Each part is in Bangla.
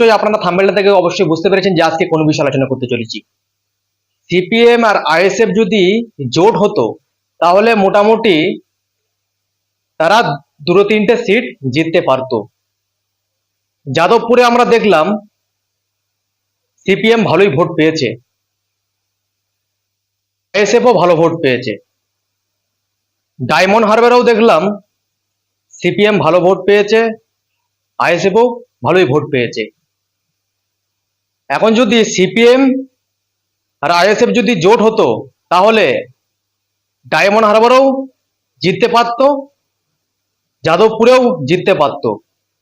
নিশ্চয়ই আপনারা থাম্বেলটা থেকে অবশ্যই বুঝতে পেরেছেন যে আজকে কোন বিষয়ে আলোচনা করতে চলেছি। সিপিএম আর আইএসএফ যদি জোট হতো, তাহলে মোটামুটি তারা দুটো তিনটে সিট জিততে পারতো। যাদবপুরে আমরা দেখলাম সিপিএম ভালোই ভোট পেয়েছে। আইএসএফও ভালো ভোট পেয়েছে। ডায়মন্ড হারবারেও দেখলাম সিপিএম ভালো ভোট পেয়েছে আইএসএফও ভালোই ভোট পেয়েছে। এখন যদি সিপিএম আর আইএসএফ যদি জোট হতো, তাহলে ডায়মন্ড হারবারেও জিততে পারতো, যাদবপুরেও জিততে পারতো।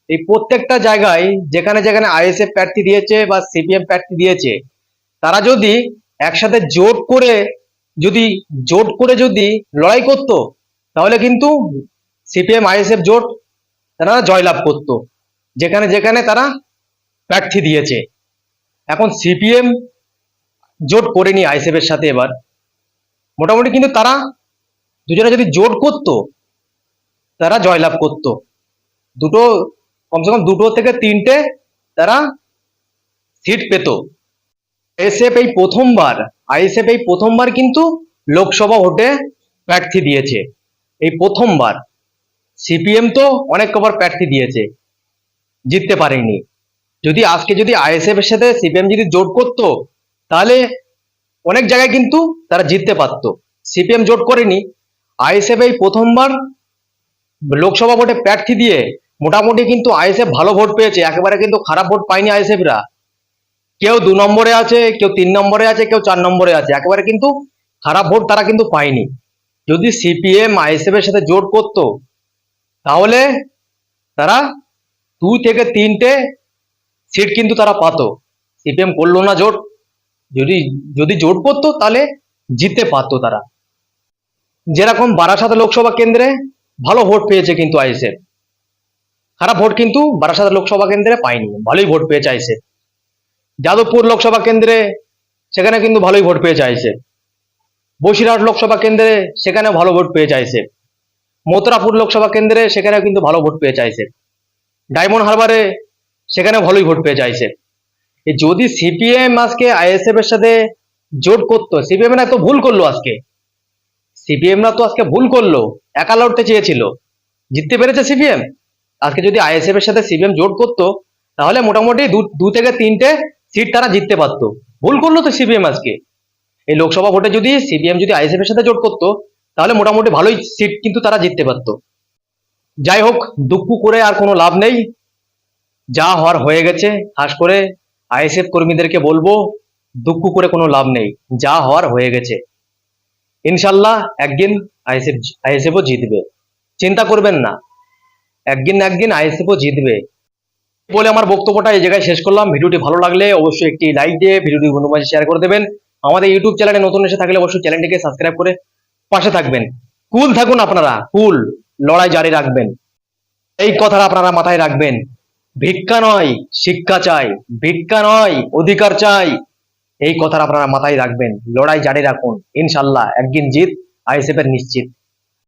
এই প্রত্যেকটা জায়গায় যেখানে যেখানে আইএসএফ প্রার্থী দিয়েছে বা সিপিএম প্রার্থী দিয়েছে, তারা যদি একসাথে জোট করে, যদি জোট করে যদি লড়াই করত, তাহলে কিন্তু সিপিএম আইএসএফ জোট তারা জয়লাভ করত, যেখানে যেখানে তারা প্রার্থী দিয়েছে। এখন সিপিএম জোট করেনি আইএসএফ এর সাথে এবার। মোটামুটি কিন্তু তারা দুজনে যদি জোট করত, তারা জয়লাভ করত। দুটো, কমসে কম দুটো থেকে তিনটে তারা সিট পেত। আইএসএফ এই প্রথমবার আইএসএফ এই প্রথমবার কিন্তু লোকসভা ভোটে প্রার্থী দিয়েছে। এই প্রথমবার। সিপিএম তো অনেক কবার প্রার্থী দিয়েছে। জিততে পারেনি। যদি আজকে যদি আইএসএফ এর সাথে সিপিএম যদি জোট করতো, তাহলে অনেক জায়গায় কিন্তু তারা জিততে পারতো। সিপিএম জোট করেনি। আইএসএফ এই প্রথমবার লোকসভা ভোটে প্রার্থী দিয়ে মোটামুটি কিন্তু আইএসএফ ভালো ভোট পেয়েছে। একেবারে কিন্তু খারাপ ভোট পায়নি আইএসএফরা। কেউ দু নম্বরে আছে, কেউ তিন নম্বরে আছে, কেউ চার নম্বরে আছে। একেবারে কিন্তু খারাপ ভোট তারা কিন্তু পায়নি। যদি সিপিএম আইএসএফ এর সাথে জোট করতো, তাহলে তারা দুই থেকে তিনটে সিট কিন্তু তারা পাতো। সিপিএম করল না জোট। যদি যদি জোট করতো, তাহলে জিততে পারতো তারা। যেরকম বারাসাত লোকসভা কেন্দ্রে ভালো ভোট পেয়েছে কিন্তু আইএসএফ। খারাপ ভোট কিন্তু বারাসাত লোকসভা কেন্দ্রে পায়নি। ভালোই ভোট পেয়েছে আইএসএফ। যাদবপুর লোকসভা কেন্দ্রে সেখানে কিন্তু ভালোই ভোট পেয়েছে আইএসএফ। বসিরহাট লোকসভা কেন্দ্রে সেখানে ভালো ভোট পেয়েছে আইএসএফ। মথুরাপুর লোকসভা কেন্দ্রে সেখানে কিন্তু ভালো ভোট পেয়েছে আইএসএফ। ডায়মন্ড হারবারে সেখানে ভালোই ভোট পেয়ে চাইছে যদি সিপিএম আজকে আইএসএফ এর সাথে জোট করতো সিপিএম না তো ভুল করল আজকে। সিপিএম না তো আজকে ভুল করল, একা লড়তে চেয়েছিল। জিততে পেরেছে সিপিএম আজকে যদি আইএসএফ এর সাথে সিপিএম জোট করতো, তাহলে মোটামুটি দু- থেকে তিনটে সিট তারা জিততে পারতো। ভুল করল তো সিপিএম আজকে। এই লোকসভা ভোটে যদি সিপিএম যদি আইএসএফ এর সাথে জোট করতো, তাহলে মোটামুটি ভালোই সিট কিন্তু তারা জিততে পারতো। যাই হোক, দুঃখ করে আর কোনো লাভ নেই। যা হওয়ার হয়ে গেছে, খাস করে আইএসএফ কর্মীদেরকে বলব, দুঃখ করে কোনো লাভ নেই, যা হওয়ার হয়ে গেছে। ইনশাল্লাহ একদিন আইএসএফ আইএসএফও জিতবে। চিন্তা করবেন না, একদিন একদিন আইএসএফও জিতবে। বলে আমার বক্তব্যটা এই জায়গায় শেষ করলাম। ভিডিওটি ভালো লাগলে অবশ্যই একটি লাইক দিয়ে ভিডিওটি বন্ধু মাঝে শেয়ার করে দেবেন। আমাদের ইউটিউব চ্যানেলে নতুন এসে থাকলে অবশ্যই চ্যানেলটিকে সাবস্ক্রাইব করে পাশে থাকবেন। কুল থাকুন আপনারা, কুল লড়াই জারি রাখবেন। এই কথাটা আপনারা মাথায় রাখবেন। ভিক্ষা নয়, শিক্ষা চাই। ভিক্ষা নয়, অধিকার চাই। এই কথাটা আপনারা মাথায় রাখবেন, লড়াই জারি রাখুন। ইনশাল্লাহ, একদিন জিত আইএসএফ এর নিশ্চিত।